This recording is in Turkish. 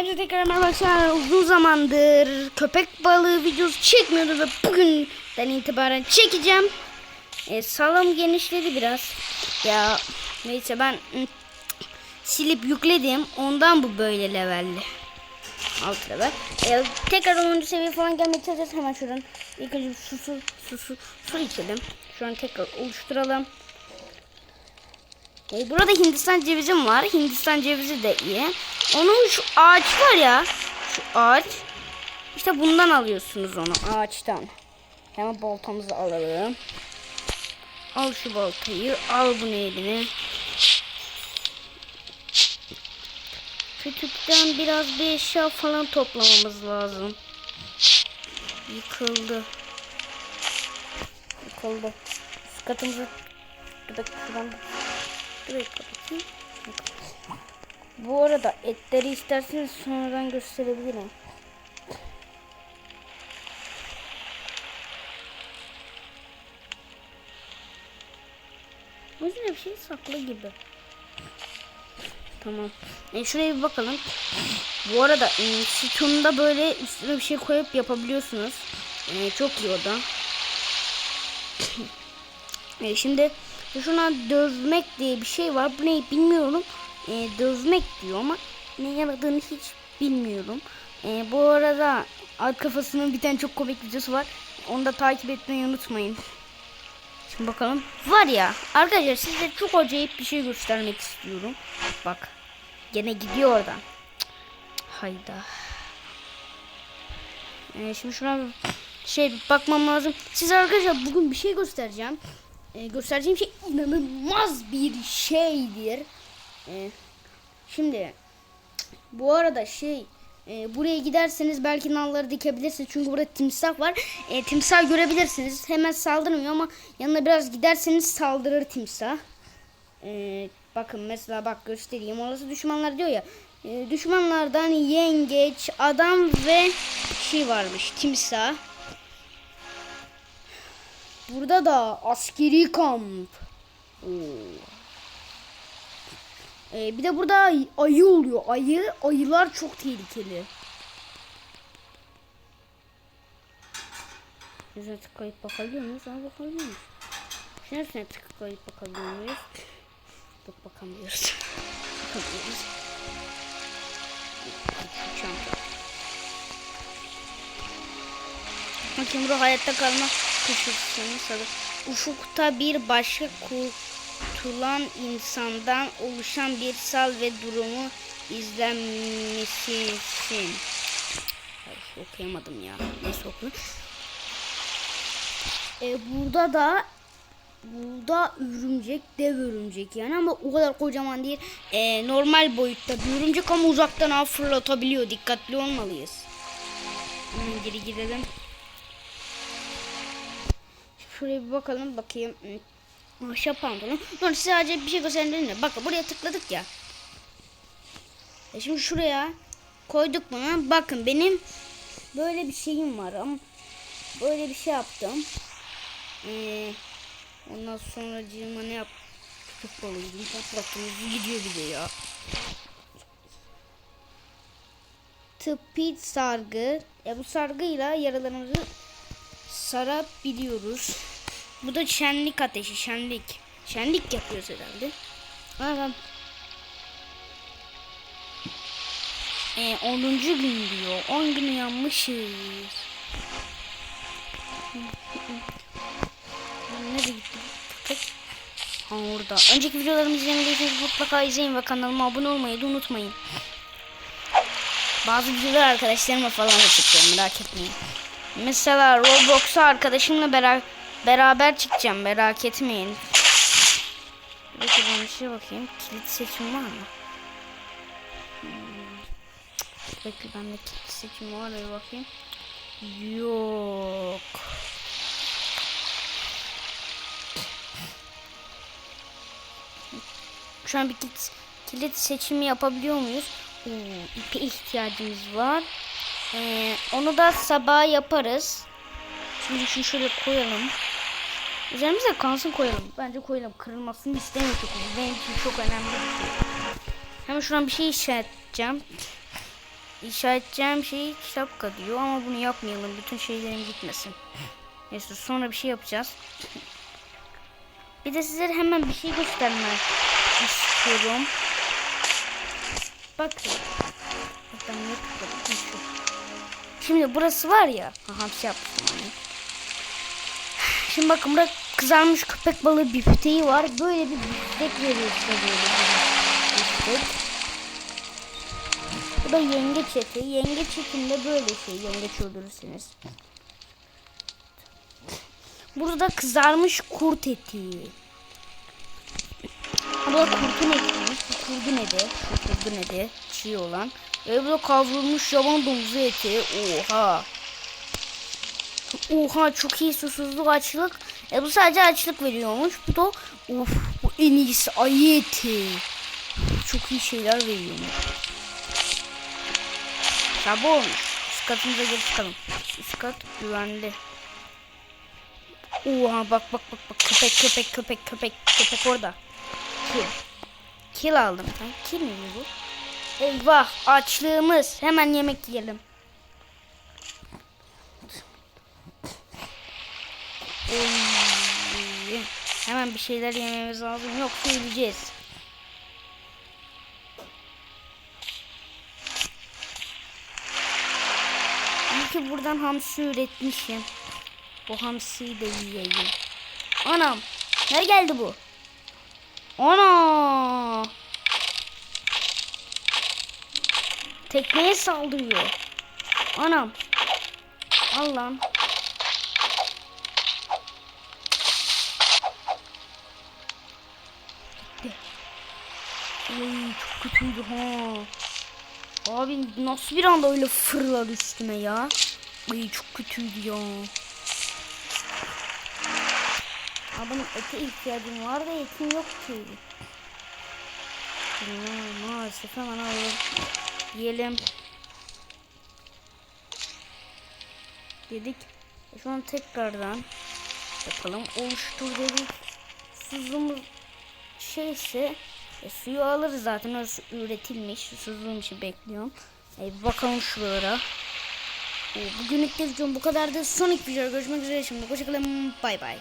Hepsi tekrar merhaba arkadaşlar. Uzun zamandır köpek balığı videosu çekmiyordu ve bugünden itibaren çekeceğim. E, salım genişledi biraz. Ya neyse ben ı, silip yükledim. Ondan bu böyle levelli. Alt level. E, tekrar 10. seviye falan gelmeye çalışacağız. Hemen şuradan ilk önce su su su, su içelim. Şu an tekrar oluşturalım. E, burada Hindistan cevizim var. Hindistan cevizi de iyi. Onun şu ağaç var ya. Şu ağaç. İşte bundan alıyorsunuz onu ağaçtan. Hemen baltamızı alalım. Al şu baltayı. Al bunu eline. Kütükten biraz bir eşya falan toplamamız lazım. Yıkıldı. Yıkıldı. Üst katımızı Dur bak şuradan Burayı kapatayım. Bu arada etleri isterseniz sonradan gösterebilirim. O yüzden bir şey saklı gibi. Tamam. E şuraya bir bakalım. Bu arada e, sütunda böyle üstüne bir şey koyup yapabiliyorsunuz. E, çok iyi o da. e, şimdi şuna dövmek diye bir şey var. Bu ne bilmiyorum. E, dövmek diyor ama ne yaradığını hiç bilmiyorum. E, bu arada alt kafasının bir tane çok komik videosu var. Onu da takip etmeyi unutmayın. Şimdi bakalım. Var ya arkadaşlar size çok acayip bir şey göstermek istiyorum. Bak. Gene gidiyor oradan. Hayda. Ee, şimdi şuna şey bakmam lazım. Size arkadaşlar bugün bir şey göstereceğim. Ee, göstereceğim şey inanılmaz bir şeydir. Ee, şimdi bu arada şey e, buraya giderseniz belki nalları dikebilirsiniz. Çünkü burada timsah var. E, timsah görebilirsiniz. Hemen saldırmıyor ama yanına biraz giderseniz saldırır timsah. E, bakın mesela bak göstereyim. Orası düşmanlar diyor ya. E, düşmanlardan yengeç, adam ve şey varmış. Timsah. Burada da askeri kamp. Oo. Ee, bir de burada ay- ayı oluyor. Ayı, ayılar çok tehlikeli. Yüzüne tıklayıp bakabiliyor muyuz? Ama bakabiliyor muyuz? Şurasına tıklayıp bakabiliyor muyuz? Yok bakamıyoruz. bakamıyoruz. Çanta. Bakayım burada hayatta kalma koşulsunu sarı. Ufukta bir başka kurtulan insandan oluşan bir sal ve durumu izlenmesisin. Ay, okuyamadım ya. Neyse okuyayım. Ee, burada da burada örümcek dev örümcek yani ama o kadar kocaman değil. Ee, normal boyutta bir örümcek ama uzaktan av fırlatabiliyor. Dikkatli olmalıyız. Hemen geri gidelim. Şuraya bir bakalım bakayım. Hmm, Ahşap pantolon. Dur sadece bir şey göstereyim de. Bakın buraya tıkladık ya. E şimdi şuraya koyduk bunu. Bakın benim böyle bir şeyim var ama böyle bir şey yaptım. Ee, ondan sonra cima ne yap? Köpek balığıydım. Toplattığımız gidiyor bir de ya. Tıbbi sargı. E bu sargıyla yaralarımızı sarabiliyoruz. Bu da şenlik ateşi, şenlik. Şenlik yapıyoruz herhalde. Ama e, 10. gün diyor. 10 gün uyanmışız. Nereye gitti? Köpek. Ha orada. Önceki videolarımı izlemediyseniz mutlaka izleyin ve kanalıma abone olmayı da unutmayın. Bazı videolar arkadaşlarımla falan da çekiyorum merak etmeyin. Mesela Roblox'a arkadaşımla beraber beraber çıkacağım merak etmeyin. Peki ben bir şey bakayım. Kilit seçim var mı? Hmm. Peki bende kilit seçim var mı bakayım. Yok. Şu an bir kilit, kilit seçimi yapabiliyor muyuz? Oo, ipe ihtiyacımız var. Ee, onu da sabah yaparız. Şimdi şunu şöyle koyalım. Üzerimize kalsın koyalım. Bence koyalım. Kırılmasını istemiyorum. Benim için çok önemli bir şey. Hemen şuradan bir şey işaretleyeceğim. inşa edeceğim şey şapka diyor ama bunu yapmayalım. Bütün şeylerim gitmesin. Neyse sonra bir şey yapacağız. Bir de sizlere hemen bir şey göstermek istiyorum. Bakın. Şimdi burası var ya. Aha bir şey yapmışım yani. Şimdi bakın burada kızarmış köpek balığı bifteği var. Böyle bir biftek veriyor size böyle bir biftek. Bu da yengeç eti. Yengeç etinde böyle şey yengeç öldürürsünüz. Burada kızarmış kurt eti. Bu da kurtun etiymiş. Bu kurdun eti. Şu kurdun eti. Çiğ olan. Ve bu da kavrulmuş yaban domuzu eti. Oha. Oha çok iyi susuzluk açlık. E bu sadece açlık veriyormuş. Bu da of bu en iyisi ayı eti. Çok iyi şeyler veriyormuş. Sabah olmuş. Üst katımıza geri çıkalım. Üst kat güvenli. Oha bak bak bak bak köpek köpek köpek köpek köpek orada. Kill. Kill aldım. Kill mi bu? Eyvah açlığımız. Hemen yemek yiyelim. Oy. Hemen bir şeyler yememiz lazım. Yoksa öleceğiz. İyi ki buradan hamsi üretmişim. Bu hamsiyi de yiyeyim. Anam. Nereye geldi bu? Ana. Tekneye saldırıyor. Anam. Al lan. Gitti. Oy çok kötüydü ha. Abi nasıl bir anda öyle fırladı üstüme ya. Ay çok kötüydü ya. Adamın ete ihtiyacım var da etim yok ki. Ya, maalesef hemen alalım. Yiyelim. Dedik. Şu an tekrardan yapalım. Oluştur dedik. Suzumuz şeyse e, suyu alırız zaten o su üretilmiş. Susuzluğum için bekliyorum. E, bakalım şuralara. E, bugünlük de bu kadardı. Sonraki videoda görüşmek üzere. Şimdi hoşçakalın. Bay bay.